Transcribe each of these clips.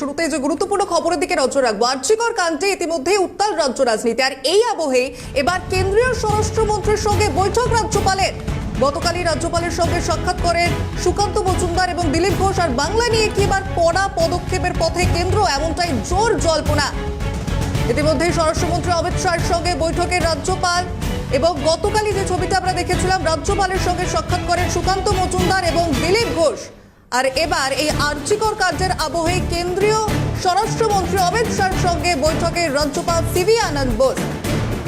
শুরুতে যে গুরুত্বপূর্ণ খবরের দিকে নজর রাখব আর্যিকর কাণ্ডে ইতিমধ্যে উত্তাল রাজ্য রাজনীতি। আর এই আবহে এবার কেন্দ্রীয় স্বরাষ্ট্রমন্ত্রীর সঙ্গে বৈঠক রাজ্যপালের। গতকালই রাজ্যপালের সঙ্গে সাক্ষাৎ করেন সুকান্ত মজুমদার এবং দিলীপ ঘোষ। আর বাংলা নিয়ে কি এবার কড়া পদক্ষেপের পথে কেন্দ্র, এমনটাই জোর জল্পনা। ইতিমধ্যে স্বরাষ্ট্রমন্ত্রী অমিত শাহের সঙ্গে বৈঠকে রাজ্যপাল এবং গতকালই যে ছবিটা আমরা দেখেছিলাম, রাজ্যপালের সঙ্গে সাক্ষাৎ করেন সুকান্ত মজুমদার এবং আর এবার এই আর্যিকর কার্যের আবহে কেন্দ্রীয় স্বরাষ্ট্রমন্ত্রী অমিত শাহের সঙ্গে বৈঠকে রাজ্যপাল সিভি আনন্দ বোস।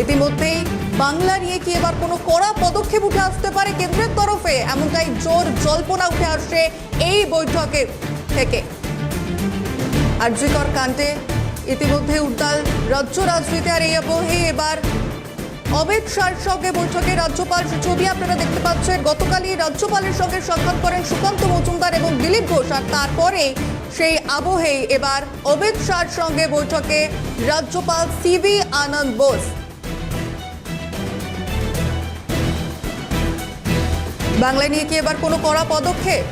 ইতিমধ্যেই বাংলা নিয়ে কি এবার কোনো কড়া পদক্ষেপ উঠে আসতে পারে কেন্দ্রের তরফে? এমনটাই জোর জল্পনা উঠে আসছে এই বৈঠকের থেকে। আর্যিকর কাণ্ডে ইতিমধ্যে উত্তাল রাজ্য রাজনীতি আর এই আবহে এবার অমিত শাহর সঙ্গে বৈঠকে রাজ্যপাল ছবি আপনারা দেখতে পাচ্ছেন। গতকালই রাজ্যপালের সঙ্গে সাক্ষাৎ করেন সুকান্ত মজুমদার এবং দিলীপ ঘোষ। আর তারপরে সেই আবহে এবার অমিত শাহর সঙ্গে বৈঠকে রাজ্যপাল সিভি আনন্দ বোস। বাংলা নিয়ে কি এবার কোনো কড়া পদক্ষেপ?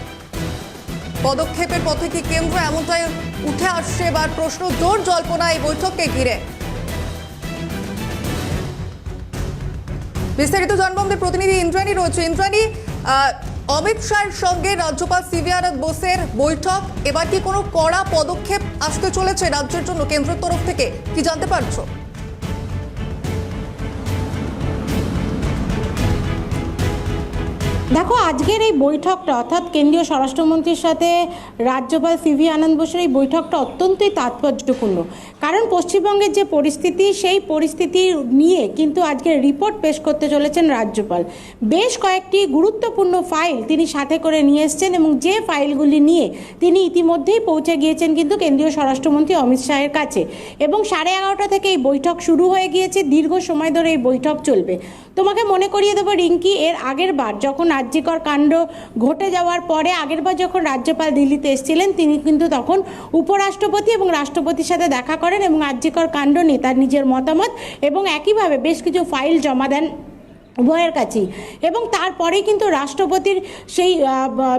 পদক্ষেপের পথে কি কেন্দ্র এমনটাই উঠে আসছে? এবার প্রশ্ন, জোর জল্পনা এই বৈঠককে ঘিরে। বিস্তারিত জানব আমাদের প্রতিনিধি ইন্দ্রাণী রয়েছে। ইন্দ্রাণী অমিত শাহের সঙ্গে রাজ্যপাল সিভি আনন্দ বোসের বৈঠক। এবার কি কোনো কড়া পদক্ষেপ আসতে চলেছে রাজ্যের জন্য? কেন্দ্রের তরফ থেকে কি জানতে পারছ? দেখো, আজকের এই বৈঠকটা, অর্থাৎ কেন্দ্রীয় স্বরাষ্ট্রমন্ত্রীর সাথে রাজ্যপাল সিভি আনন্দ বোসের এই বৈঠকটা অত্যন্তই তাৎপর্যপূর্ণ। কারণ পশ্চিমবঙ্গের যে পরিস্থিতি, সেই পরিস্থিতি নিয়ে কিন্তু আজকের রিপোর্ট পেশ করতে চলেছেন রাজ্যপাল। বেশ কয়েকটি গুরুত্বপূর্ণ ফাইল তিনি সাথে করে নিয়ে এসেছেন এবং যে ফাইলগুলি নিয়ে তিনি ইতিমধ্যেই পৌঁছে গিয়েছেন কিন্তু কেন্দ্রীয় স্বরাষ্ট্রমন্ত্রী অমিত শাহের কাছে। এবং সাড়ে এগারোটা থেকে এই বৈঠক শুরু হয়ে গিয়েছে, দীর্ঘ সময় ধরে এই বৈঠক চলবে। তোমাকে মনে করিয়ে দেবো, রিঙ্কি, এর আগের বার যখন রাজ্যিকর কাণ্ড ঘটে যাওয়ার পরে আগেরবার যখন রাজ্যপাল দিল্লিতে এসেছিলেন, তিনি কিন্তু তখন উপরাষ্ট্রপতি এবং রাষ্ট্রপতির সাথে দেখা করেন এবং রাজ্যিকর কাণ্ড নিয়ে তার নিজের মতামত এবং একইভাবে বেশ কিছু ফাইল জমা দেন। উভয়ের কাছেই। এবং তারপরেই কিন্তু রাষ্ট্রপতির সেই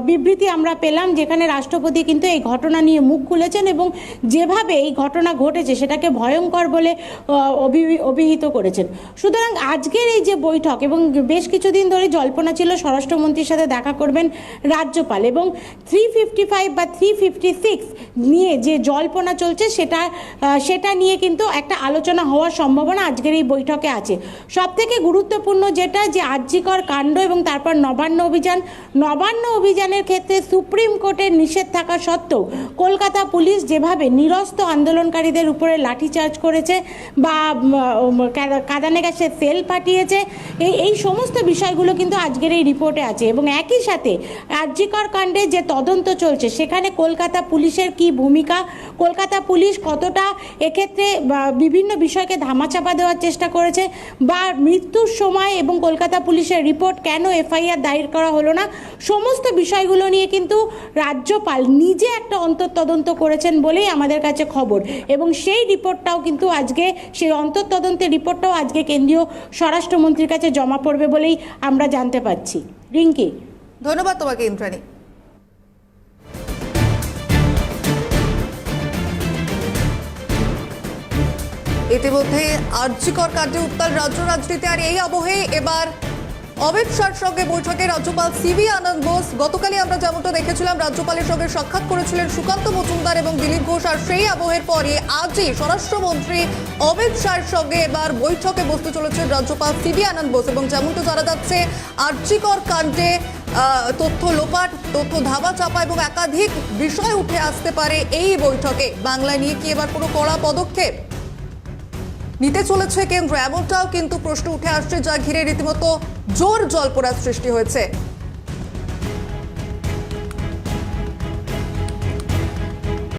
বিবৃতি আমরা পেলাম যেখানে রাষ্ট্রপতি কিন্তু এই ঘটনা নিয়ে মুখ খুলেছেন এবং যেভাবে এই ঘটনা ঘটেছে সেটাকে ভয়ঙ্কর বলে অভি- অভিহিত করেছেন। সুতরাং আজকের এই যে বৈঠক এবং বেশ কিছুদিন ধরে জল্পনা ছিল স্বরাষ্ট্রমন্ত্রীর সাথে দেখা করবেন রাজ্যপাল এবং থ্রি ফিফটি ফাইভ বা থ্রি ফিফটি সিক্স নিয়ে যে জল্পনা চলছে সেটা সেটা নিয়ে কিন্তু একটা আলোচনা হওয়ার সম্ভাবনা আজকের এই বৈঠকে আছে। সব থেকে গুরুত্বপূর্ণ যেটা যে আর্যিকর কাণ্ড এবং তারপর নবান্ন অভিযান। নবান্ন অভিযানের ক্ষেত্রে সুপ্রিম কোর্টের নিষেধ থাকা সত্ত্বেও কলকাতা পুলিশ যেভাবে নিরস্ত আন্দোলনকারীদের উপরে লাঠিচার্জ করেছে বা কাদানে গ্যাসে সেল পাঠিয়েছে, এই এই সমস্ত বিষয়গুলো কিন্তু আজকের এই রিপোর্টে আছে এবং একই সাথে আর্যিকর কাণ্ডে যে তদন্ত চলছে, সেখানে কলকাতা পুলিশের কি ভূমিকা, কলকাতা পুলিশ কতটা এক্ষেত্রে বিভিন্ন বিষয়কে ধামাচাপা দেওয়ার চেষ্টা করেছে বা মৃত্যুর সময় এবং কলকাতা পুলিশের রিপোর্ট কেন এফআইআর দায়ের করা হলো না? সমস্ত বিষয়গুলো নিয়ে কিন্তু রাজ্যপাল নিজে একটা অন্তর্তদন্ত করেছেন বলেই আমাদের কাছে খবর। এবং সেই রিপোর্টটাও কিন্তু আজকে, সেই অন্তর্তদন্তের রিপোর্টটাও আজকে কেন্দ্রীয় স্বরাষ্ট্রমন্ত্রীর কাছে জমা পড়বে বলেই আমরা জানতে পারছি। রিঙ্কি। ধন্যবাদ তোমাকে, ইন্দ্রাণী। ইতিমধ্যে আর্যিকর কার্যে উত্তাল রাজ্য রাজনীতি আর এই আবহে এবার অমিত শাহর সঙ্গে বৈঠকে রাজ্যপাল সিভি আনন্দ বোস। গতকালই আমরা যেমনটা দেখেছিলাম, রাজ্যপালের সঙ্গে সাক্ষাৎ করেছিলেন সুকান্ত মজুমদার এবং দিলীপ ঘোষ। আর সেই আবহের পরে আজই স্বরাষ্ট্রমন্ত্রী অমিত শাহর সঙ্গে এবার বৈঠকে বসতে চলেছেন রাজ্যপাল সিভি আনন্দ বোস। এবং যেমনটা জানা যাচ্ছে, আর্যিকর কাণ্ডে তথ্য লোপাট, তথ্য ধাবা চাপা এবং একাধিক বিষয় উঠে আসতে পারে এই বৈঠকে। বাংলা নিয়ে কি এবার কোনো কড়া পদক্ষেপ? নিতে চলেছে কেন্দ্র এমনটাও কিন্তু প্রশ্ন উঠে আসছে যা ঘিরে রীতিমতো জোর জল্পনার সৃষ্টি হয়েছে।